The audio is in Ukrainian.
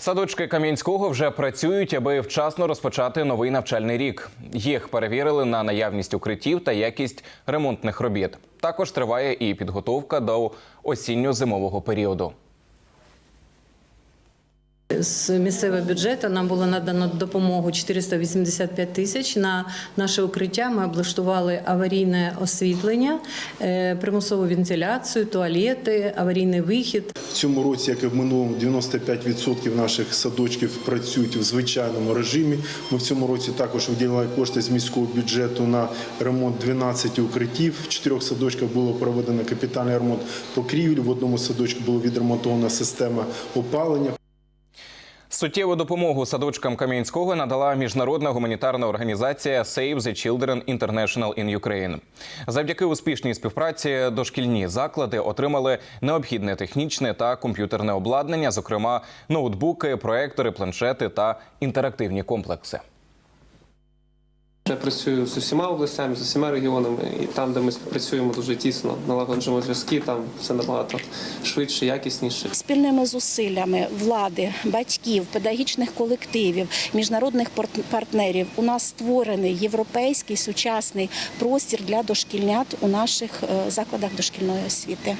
Садочки Кам'янського вже працюють, аби вчасно розпочати новий навчальний рік. Їх перевірили на наявність укриттів та якість ремонтних робіт. Також триває і підготовка до осінньо-зимового періоду. З місцевого бюджету нам було надано допомогу 485 тисяч на наше укриття. Ми облаштували аварійне освітлення, е, примусову вентиляцію, туалети, аварійний вихід. В цьому році, як і в минулому, 95% наших садочків працюють в звичайному режимі. Ми в цьому році також виділили кошти з міського бюджету на ремонт 12 укриттів. В чотирьох садочках було проведено капітальний ремонт покрівель. В одному садочку було відремонтована система опалення. Суттєву допомогу садочкам Кам'янського надала міжнародна гуманітарна організація Save the Children International in Ukraine. Завдяки успішній співпраці дошкільні заклади отримали необхідне технічне та комп'ютерне обладнання, зокрема ноутбуки, проектори, планшети та інтерактивні комплекси. Я працюю з усіма областями, з усіма регіонами, і там, де ми співпрацюємо дуже тісно, налагоджуємо зв'язки, там все набагато швидше, якісніше. Спільними зусиллями влади, батьків, педагогічних колективів, міжнародних пар- партнерів у нас створений європейський сучасний простір для дошкільнят у наших е, закладах дошкільної освіти.